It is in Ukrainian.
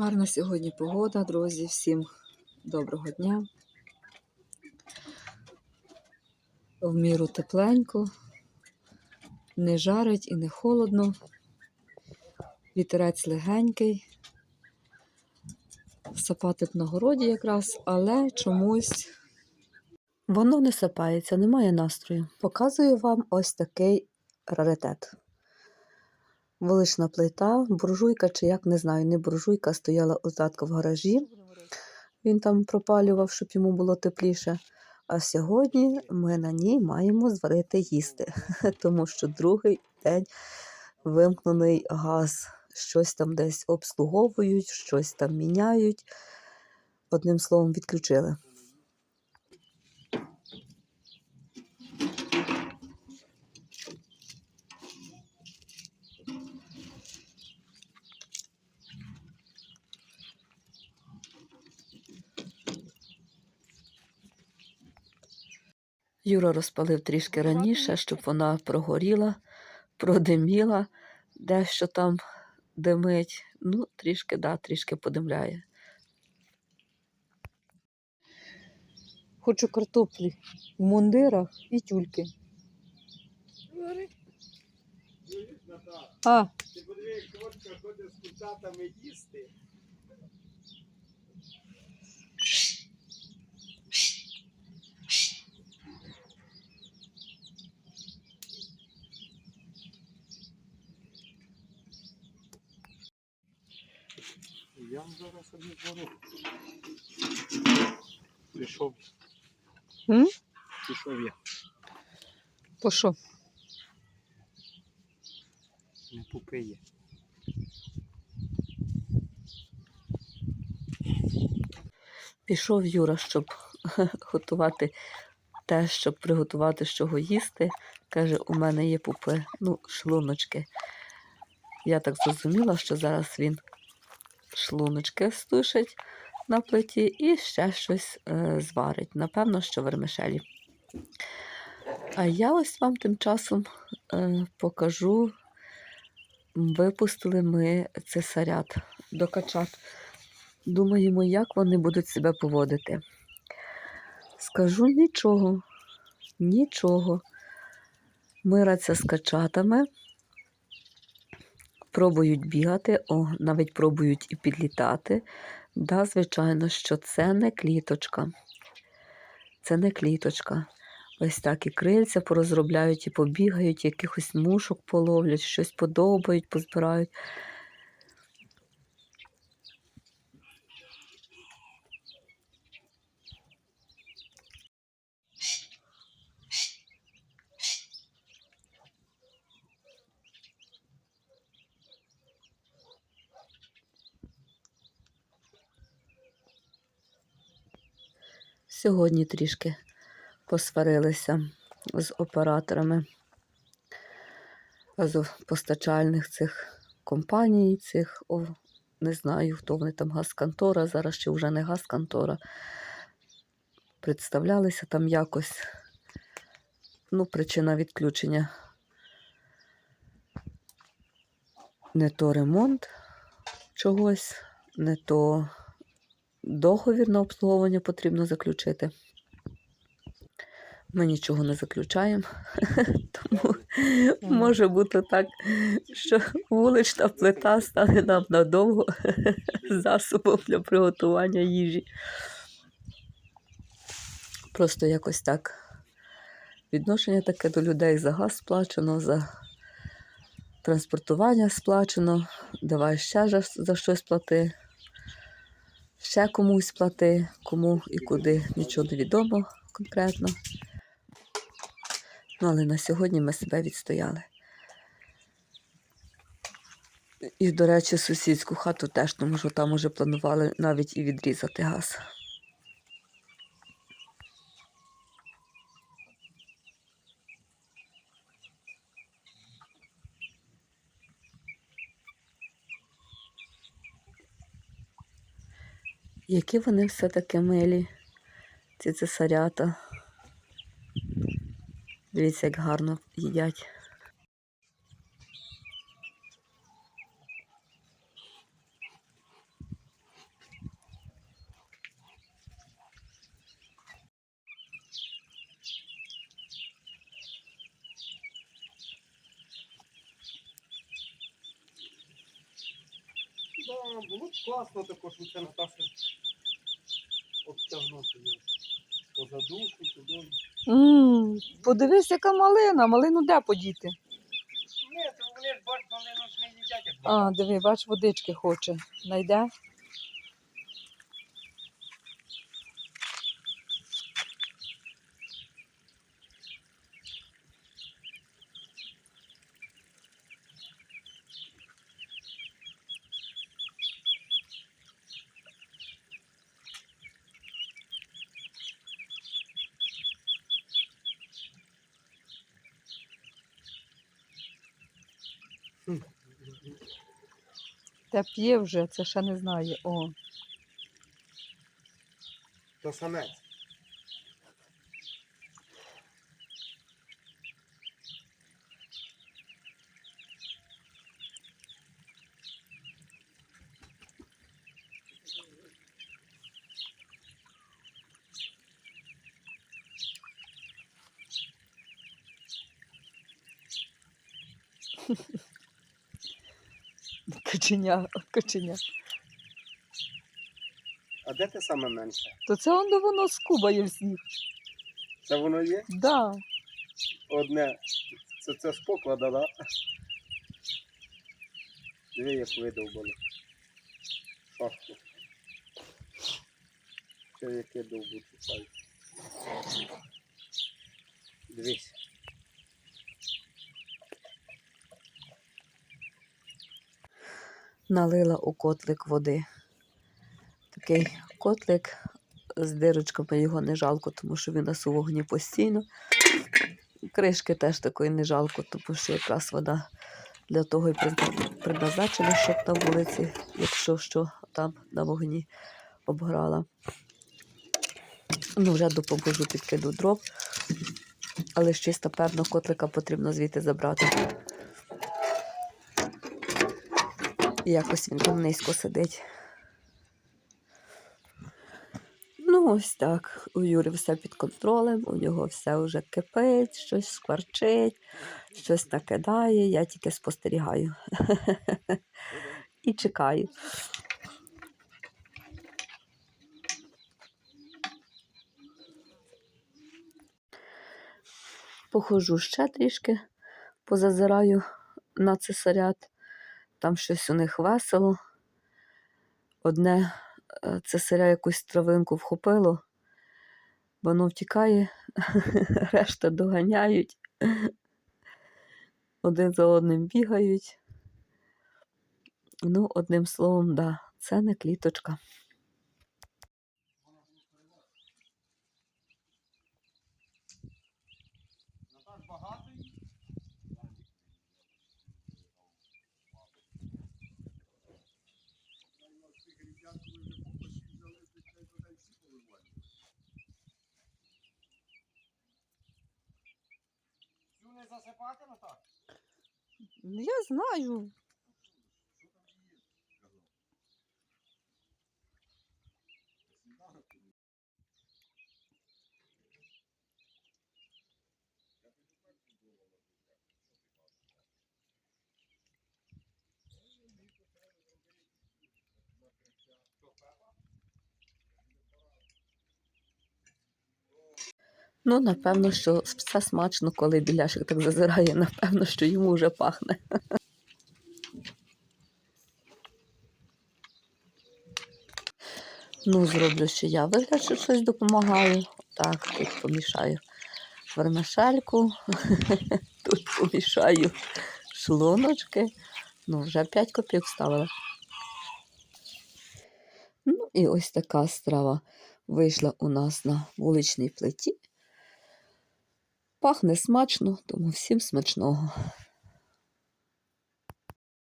Гарна сьогодні погода, друзі. Всім доброго дня. В міру тепленько, не жарить і не холодно. Вітерець легенький. Сапати б на городі якраз, але чомусь воно не сапається, немає настрою. Показую вам ось такий раритет. Вулична плита, буржуйка чи як не знаю, не буржуйка, стояла у татка в гаражі. Він там пропалював, щоб йому було тепліше. А сьогодні ми на ній маємо зварити їсти, тому що другий день вимкнений газ. Щось там десь обслуговують, щось там міняють. Одним словом, відключили. Юра розпалив трішки раніше, щоб вона прогоріла, продиміла, дещо там димить. Ну, трішки, да, трішки подимляє. Хочу картоплі в мундирах і тюльки. А, Ти подиви, як квотка з курчатами їсти. Зараз собі дзвоню. Пішов. М? Пішов я. по що? Не попиє. Пішов Юра, щоб готувати те, щоб приготувати з чого їсти. Каже, у мене є пупи, ну, шлуночки. Я так зрозуміла, що зараз він шлуночки стушить на плиті і ще щось е, зварить. Напевно, що вермишелі. А я ось вам тим часом е, покажу. Випустили ми цесарят до качат. Думаємо, як вони будуть себе поводити. Скажу нічого, нічого. Мираться з качатами, пробують бігати, о, навіть пробують і підлітати. Да, звичайно, що це не кліточка. Це не кліточка. Ось так і крильця порозробляють, і побігають, якихось мушок половлять, щось подобають, позбирають. Сьогодні трішки посварилися з операторами газопостачальних цих компаній, цих, о, не знаю, хто вони там газконтора, зараз ще вже не газконтора. Представлялися там якось. Ну, причина відключення. Не то ремонт чогось, не то договір на обслуговування потрібно заключити. Ми нічого не заключаємо, тому може бути так, що вулична плита стане нам надовго засобом для приготування їжі. Просто якось так. Відношення таке до людей за газ сплачено, за транспортування сплачено, давай ще за, щось плати, ще комусь плати, кому і куди нічого не відомо конкретно. Ну, але на сьогодні ми себе відстояли. І, до речі, сусідську хату теж, тому що там уже планували навіть і відрізати газ. Які вони все-таки милі, ці цесарята. Дивіться, як гарно їдять. Було б класно також від Наташа обтягнути я Поза душу, туди. Mm, подивись, яка малина. Малину де подіти? Ні, то вони ж бач, малину ж не їдять, як А, диви, бач, водички хоче. Найде? Та п'є вже, це ще не знає. О. То самець. Каченя, каченя. А де те саме менше? То це он де воно скубає всіх. Це воно є? Да. Одне. Це, це з поклада, да? Диви, як видовбали. Шашку. Це яке довбу чіпай. Дивись. Налила у котлик води. Такий котлик з дирочками його не жалко, тому що він нас у вогні постійно. Кришки теж такої не жалко, тому що якраз вода для того і предназначена, щоб на вулиці, якщо що, там на вогні обграла. Ну, вже допоможу підкиду дров. Але ж чисто, певно, котлика потрібно звідти забрати. І якось він там низько сидить. Ну, ось так. У Юри все під контролем, у нього все вже кипить, щось скварчить, щось накидає, я тільки спостерігаю. І чекаю. Похожу ще трішки, позазираю на цесарят. Там щось у них весело. Одне е, цесаря якусь травинку вхопило, воно втікає, решта доганяють, один за одним бігають. Ну, одним словом, да, це не кліточка. Цю не засипати, Наташ? Ну, Я знаю. Ну, напевно, що все смачно, коли біляшик так зазирає, напевно, що йому вже пахне. Ну, зроблю ще я вигляд, що щось допомагаю. Так, тут помішаю вермишельку, тут помішаю шлуночки. Ну, вже 5 копійок ставила. Ну, і ось така страва вийшла у нас на вуличній плиті. Пахне смачно, тому всім смачного.